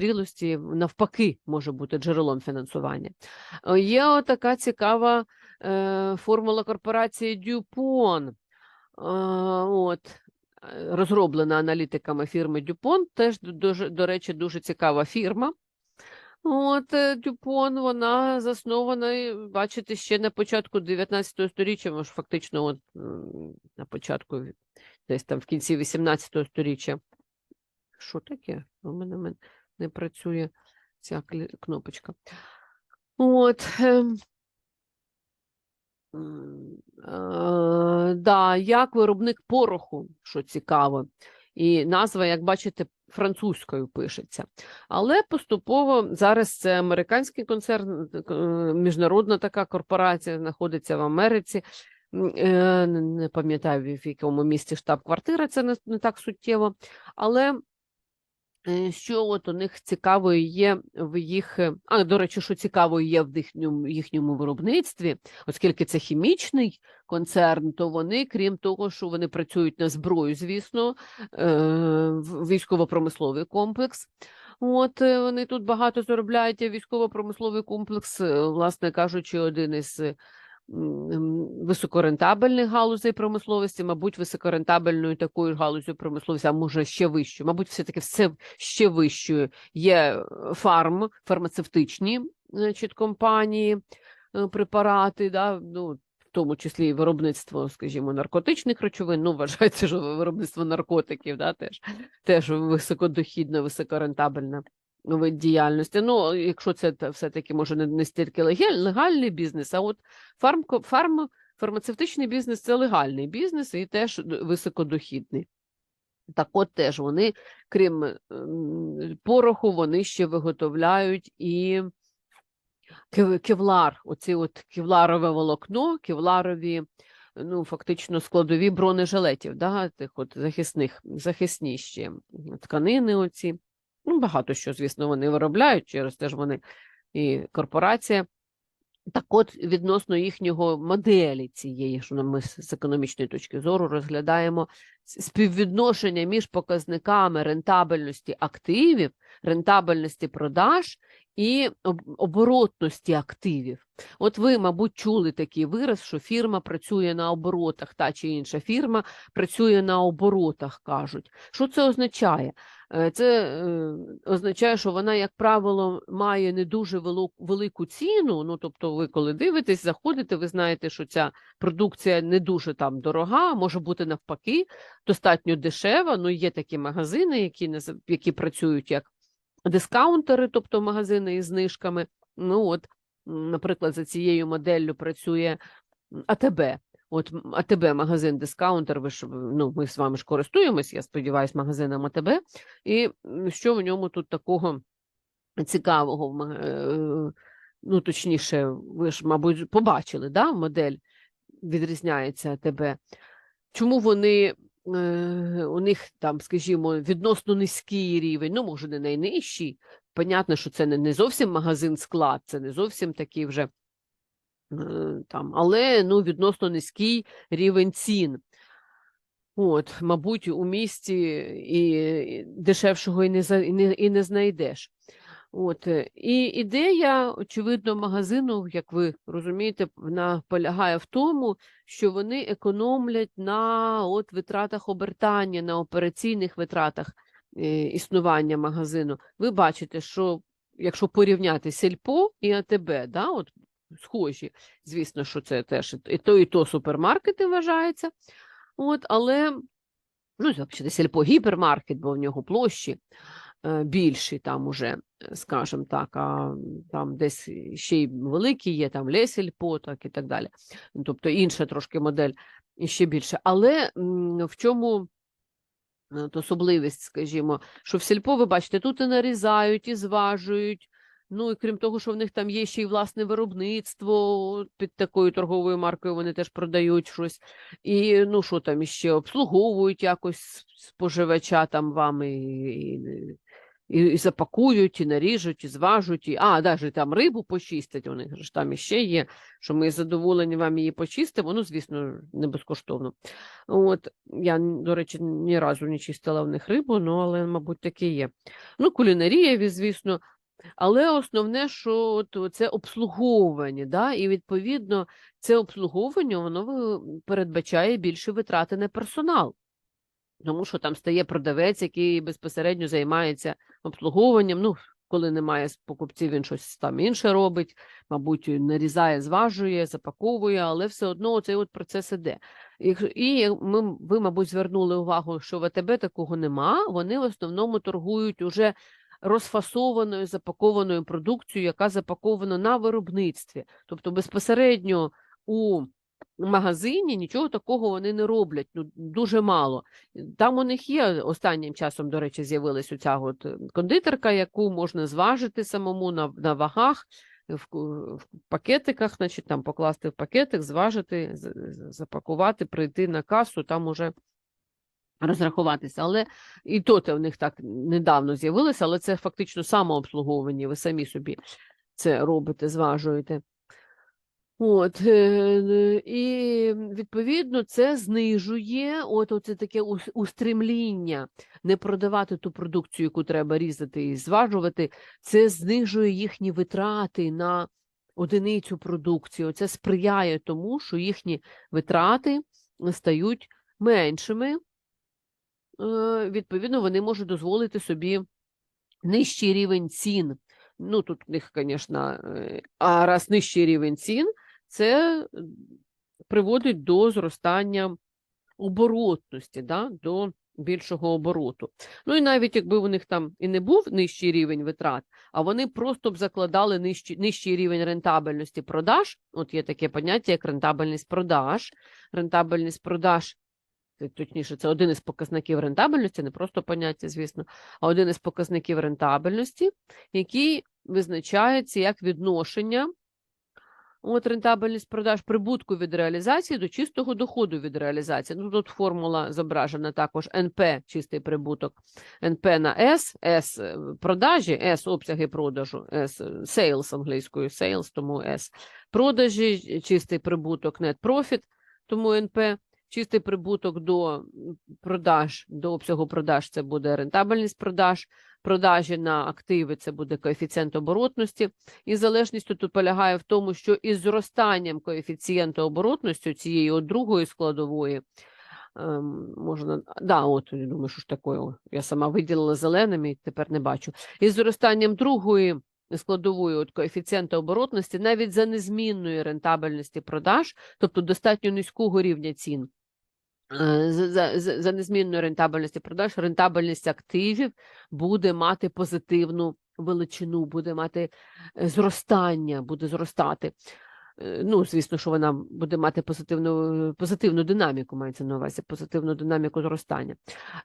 зрілості навпаки може бути джерелом фінансування. Е, Є така цікава е, формула корпорації Дюпон. Е, От, розроблена аналітиками фірми Дюпон, теж дуже, до речі, дуже цікава фірма. От Дюпон, вона заснована, бачите, ще на початку 19 століття, може, фактично, от, на початку, десь там в кінці 18 століття. Що таке? У мене, мен- не працює ця кнопочка. От. ем, е, Да, як виробник пороху, що цікаво. І назва, як бачите, французькою пишеться. Але поступово зараз це американський концерн, е, міжнародна така корпорація знаходиться в Америці. Е, Не пам'ятаю, в якому місті штаб-квартира, це не, так суттєво. Але що от у них цікавого є в їх, е, а до речі, що цікаво є в їхньому, їхньому виробництві, оскільки це хімічний концерн, то вони, крім того, що вони працюють на зброю, звісно, е, військово-промисловий комплекс. От е, вони тут багато заробляють, військово-промисловий комплекс, е, власне кажучи, один із е, високорентабельних галузей промисловості, мабуть, високорентабельною такою галузю промисловості, а може ще вищою, мабуть, все-таки все ще вищою є е, фарм, фармацевтичні значить, компанії, е, препарати, да, ну, в тому числі і виробництво, скажімо, наркотичних речовин, ну, вважається, що виробництво наркотиків, да, теж, теж високодохідне, високорентабельне вид діяльності. Ну, якщо це все-таки може не, не стільки легаль- легальний бізнес, а от фармко, фарм, фармацевтичний бізнес це легальний бізнес і теж високодохідний. Так от теж вони, крім ем, пороху, вони ще виготовляють і кевлар, оці от кевларове волокно, кевларові, ну, фактично складові бронежилетів, да, тих от захисних, захисні ще тканини оці. Ну, багато що, звісно, вони виробляють, через те ж вони і корпорація. Так от, відносно їхнього моделі цієї, що ми з економічної точки зору розглядаємо співвідношення між показниками рентабельності активів, рентабельності продаж і оборотності активів. От ви, мабуть, чули такий вираз, що фірма працює на оборотах, та чи інша фірма працює на оборотах, кажуть. Що це означає? Е, Це е, означає, що вона, як правило, має не дуже велику ціну. Ну, тобто, ви коли дивитесь, заходите, ви знаєте, що ця продукція не дуже там дорога, може бути навпаки, достатньо дешева. Ну, є такі магазини, які, які працюють як дискаунтери, тобто магазини із знижками. Ну, от, наприклад, за цією моделлю працює АТБ. От АТБ магазин дискаунтер, ви ж ну, ми з вами ж користуємось, я сподіваюся, магазином АТБ. І що в ньому тут такого цікавого? е, Ну, точніше, ви ж, мабуть, побачили, да, модель відрізняється АТБ. Чому вони, е, у них там, скажімо, відносно низький рівень, ну, може, не найнижчий. Понятно, що це не, зовсім магазин-склад, це не зовсім такий вже там, але ну, відносно низький рівень цін. От, мабуть, у місті і і дешевшого і не, за- і не, і не знайдеш. От, е, і ідея, очевидно, магазину, як ви розумієте, вона полягає в тому, що вони економлять на от витратах обертання, на операційних витратах е, існування магазину. Ви бачите, що якщо порівняти сільпо і АТБ, да, от схожі, звісно, що це теж і то, і то супермаркети вважається. От, але ну, взагалі, сільпо гіпермаркет, бо в нього площі е, більші там уже, скажімо так, а там десь ще й великі є, там Лесільпо, так і так далі. Тобто інша трошки модель і ще більше. Але в чому е, особливість, скажімо, що в сільпо, ви бачите, тут і нарізають, і зважують. Ну і крім того, що в них там є ще й власне виробництво під такою торговою маркою, вони теж продають щось. І ну що там іще обслуговують якось споживача там вам і, і і, запакують, і наріжуть, і зважуть, і а, навіть там рибу почистять. У них ж там іще є, що ми задоволені вам її почистимо. Ну, звісно, не безкоштовно. От я, до речі, ні разу не чистила в них рибу, ну але, мабуть, таке є. Ну, кулінарія, звісно. Але основне, що от це обслуговування, да? і відповідно це обслуговування воно передбачає більше витрати на персонал. Тому що там стає продавець, який безпосередньо займається обслуговуванням. Ну, коли немає покупців, він щось там інше робить, мабуть, нарізає, зважує, запаковує, але все одно цей от процес іде. І, ми, ви, мабуть, звернули увагу, що в АТБ такого нема. Вони в основному торгують уже розфасованою, запакованою продукцією, яка запакована на виробництві. Тобто безпосередньо у магазині нічого такого вони не роблять, ну дуже мало. Там у них є останнім часом, до речі, з'явилась оця от е, кондитерка, яку можна зважити самому на, на вагах. В, в пакетиках, значить, там покласти в пакетик, зважити, запакувати, прийти на касу, там уже розрахуватися. Але і то те в них так недавно з'явилося, але це фактично самообслуговування, ви самі собі це робите, зважуєте. От, е, і відповідно це знижує от оце таке ус- устремління не продавати ту продукцію, яку треба різати і зважувати, це знижує їхні витрати на одиницю продукції. Це сприяє тому, що їхні витрати стають меншими. Е, Відповідно, вони можуть дозволити собі нижчий рівень цін. Ну, тут в них, звісно, а раз нижчий рівень цін, це приводить до зростання оборотності, да, до більшого обороту. Ну і навіть якби у них там і не був нижчий рівень витрат, а вони просто б закладали нижчий, нижчий рівень рентабельності продаж. От є таке поняття, як рентабельність продаж. Рентабельність продаж точніше, це один із показників рентабельності, не просто поняття, звісно, а один із показників рентабельності, який визначається як відношення от рентабельність продаж прибутку від реалізації до чистого доходу від реалізації. Ну, тут формула зображена також НП, чистий прибуток, НП на S, S е, продажі, S обсяги продажу, е, sales англійською sales, тому S. Продажі, чистий прибуток, net profit, тому НП. Чистий прибуток до продаж, до обсягу продаж це буде рентабельність продаж, продажі на активи це буде коефіцієнт оборотності. І залежність тут полягає в тому, що із зростанням коефіцієнту оборотності цієї от другої складової, ем, можна, да, от я думаю, що ж таке, о, я сама виділила зеленими, тепер не бачу. Із зростанням другої складової от коефіцієнта оборотності, навіть за незмінної рентабельності продаж, тобто достатньо низького рівня цін, за, за, за за незмінної рентабельності продаж, рентабельність активів буде мати позитивну величину, буде мати е, зростання, буде зростати. Е, Ну, звісно, що вона буде мати позитивну, позитивну динаміку, мається на увазі, позитивну динаміку зростання.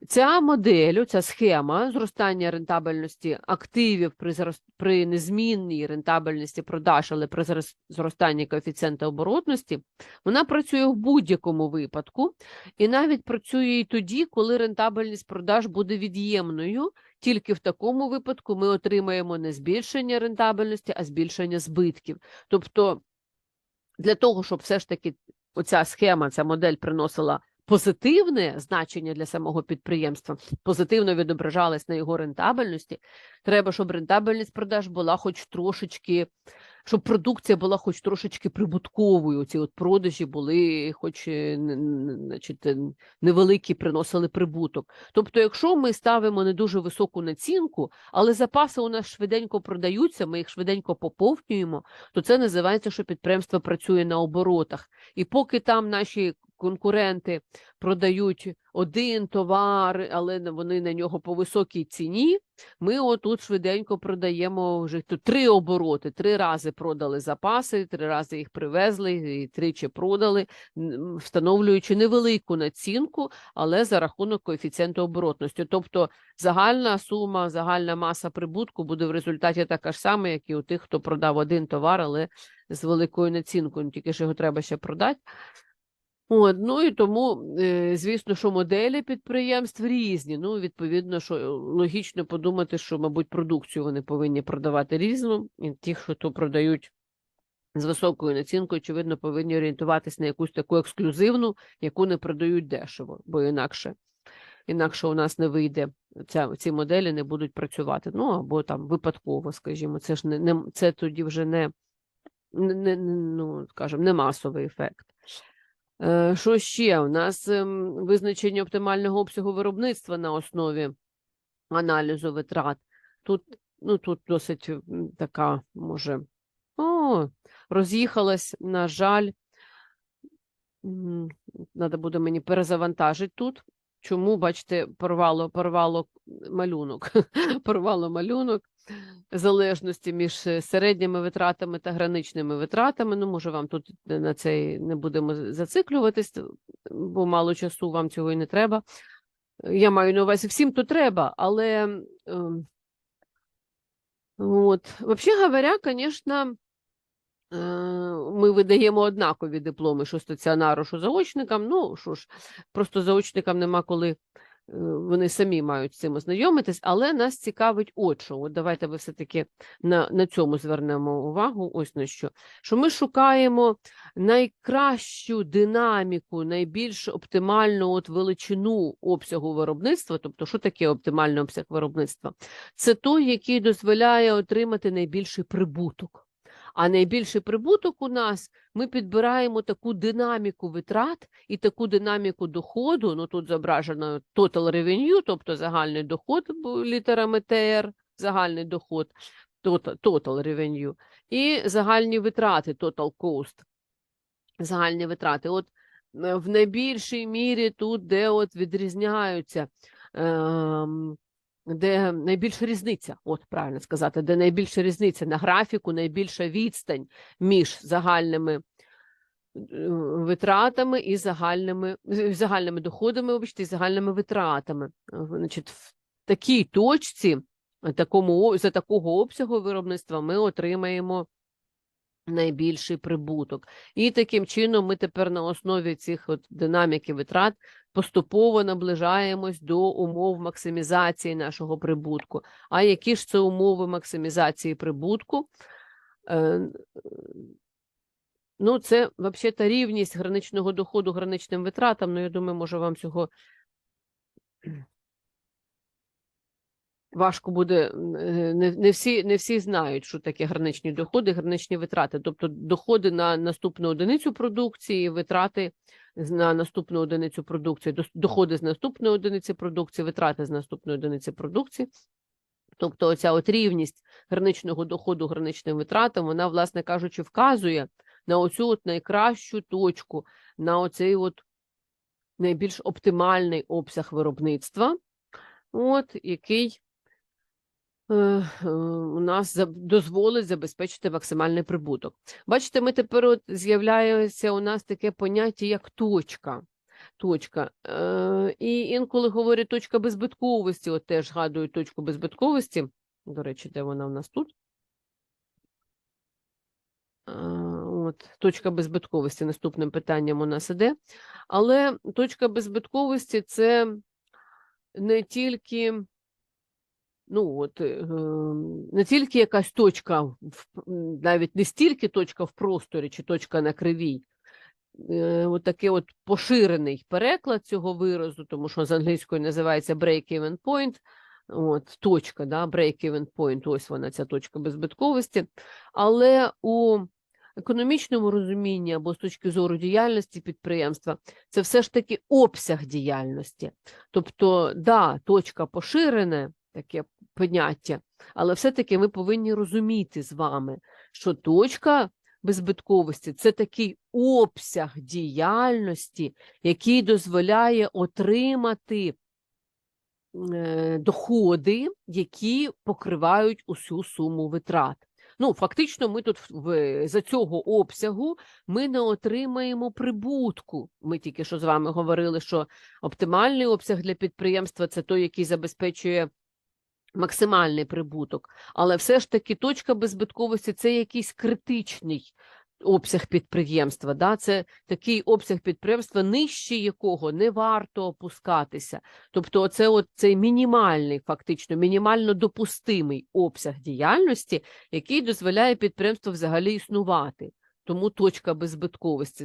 Ця модель, ця схема зростання рентабельності активів при, зрос- при незмінній рентабельності продаж, але при зрос- зростанні коефіцієнта оборотності, вона працює в будь-якому випадку, і навіть працює і тоді, коли рентабельність продаж буде від'ємною. Тільки в такому випадку ми отримаємо не збільшення рентабельності, а збільшення збитків. Тобто для того, щоб все ж таки оця схема, ця модель приносила позитивне значення для самого підприємства, позитивно відображалась на його рентабельності, треба, щоб рентабельність продаж була хоч трошечки, щоб продукція була хоч трошечки прибутковою. Ці от продажі були, хоч е, значить, е, невеликі, приносили прибуток. Тобто, якщо ми ставимо не дуже високу націнку, але запаси у нас швиденько продаються, ми їх швиденько поповнюємо, то це називається, що підприємство працює на оборотах. І поки там наші конкуренти продають один товар, але вони на нього по високій ціні, ми отут швиденько продаємо вже три обороти, три рази продали запаси, три рази їх привезли і тричі продали, встановлюючи невелику націнку, але за рахунок коефіцієнту оборотності. Тобто загальна сума, загальна маса прибутку буде в результаті така ж сама, як і у тих, хто продав один товар, але з великою націнкою, тільки ж його треба ще продати. От, ну і тому, е, звісно, що моделі підприємств різні. Ну, відповідно, що е, логічно подумати, що, мабуть, продукцію вони повинні продавати різну, і ті, хто то продають з високою націнкою, очевидно, повинні орієнтуватись на якусь таку ексклюзивну, яку не продають дешево, бо інакше, інакше у нас не вийде. Ця, ці моделі не будуть працювати. Ну або там випадково, скажімо, це ж не, не це тоді вже не, не, не ну, скажімо, не масовий ефект. Е, Що ще? У нас ем, визначення оптимального обсягу виробництва на основі аналізу витрат. Тут, ну, тут досить така, може, о, роз'їхалась, на жаль. Треба буде мені перезавантажити тут. Чому, бачите, порвало, порвало малюнок, порвало малюнок залежності між е, середніми витратами та граничними витратами. Ну, може, вам тут на цей не будемо зациклюватись, бо мало часу вам цього і не треба. Я маю на увазі, всім то треба, але ем, от, взагалі говоря, звісно, е, ми видаємо однакові дипломи, що стаціонару, що заочникам. Ну, що ж, просто заочникам нема коли вони самі мають з цим ознайомитись, але нас цікавить от. От давайте ви все-таки на, на цьому звернемо увагу. Ось на що. Що ми шукаємо найкращу динаміку, найбільш оптимальну от величину обсягу виробництва. Тобто, що таке оптимальний обсяг виробництва? Це той, який дозволяє отримати найбільший прибуток. А найбільший прибуток у нас ми підбираємо таку динаміку витрат і таку динаміку доходу. Ну тут зображено total revenue, тобто загальний доход літерами ТР, загальний доход, total, revenue, і загальні витрати, total cost, загальні витрати. От е, в найбільшій мірі тут, де от відрізняються. ем, де найбільша різниця, от правильно сказати, де найбільша різниця на графіку, найбільша відстань між загальними е, витратами і загальними загальними доходами, вибачте, і загальними витратами. Значить, в такій точці, е, такому, за такого обсягу виробництва ми отримаємо найбільший прибуток. І таким чином ми тепер на основі цих от динаміки витрат поступово наближаємось до умов максимізації нашого прибутку. А які ж це умови максимізації прибутку? Е, Ну, це взагалі та рівність граничного доходу граничним витратам. Ну, я думаю, може вам цього важко буде. е, Не, не, всі, не всі знають, що таке граничні доходи, граничні витрати. Тобто доходи на наступну одиницю продукції, витрати на наступну одиницю продукції, доходи з наступної одиниці продукції, витрати з наступної одиниці продукції. Тобто оця от рівність граничного доходу граничним витратам, вона, власне кажучи, вказує на оцю от найкращу точку, на оцей от найбільш оптимальний обсяг виробництва, от, який у нас дозволить забезпечити максимальний прибуток. Бачите, ми тепер от з'являється у нас таке поняття, як точка. Точка. Е, і інколи говорять точка беззбитковості, от теж згадують точку беззбитковості. До речі, де вона у нас тут? Е, От, точка беззбитковості наступним питанням у нас іде. Але точка беззбитковості це не тільки, ну от, ем, не тільки якась точка, навіть не стільки точка в просторі чи точка на кривій, е, от такий от поширений переклад цього виразу, тому що з англійської називається break-even point, от, точка, да, break-even point, ось вона, ця точка беззбитковості. Але у економічному розумінні або з точки зору діяльності підприємства, це все ж таки обсяг діяльності. Тобто, да, точка поширене, таке поняття, але все-таки ми повинні розуміти з вами, що точка беззбитковості це такий обсяг діяльності, який дозволяє отримати е, доходи, які покривають усю суму витрат. Ну, фактично, ми тут в, за цього обсягу ми не отримаємо прибутку. Ми тільки що з вами говорили, що оптимальний обсяг для підприємства це той, який забезпечує максимальний прибуток. Але все ж таки точка беззбитковості це якийсь критичний обсяг підприємства. Да? Це такий обсяг підприємства, нижче якого не варто опускатися. Тобто, це от цей мінімальний, фактично, мінімально допустимий обсяг діяльності, який дозволяє підприємству взагалі існувати. Тому точка беззбитковості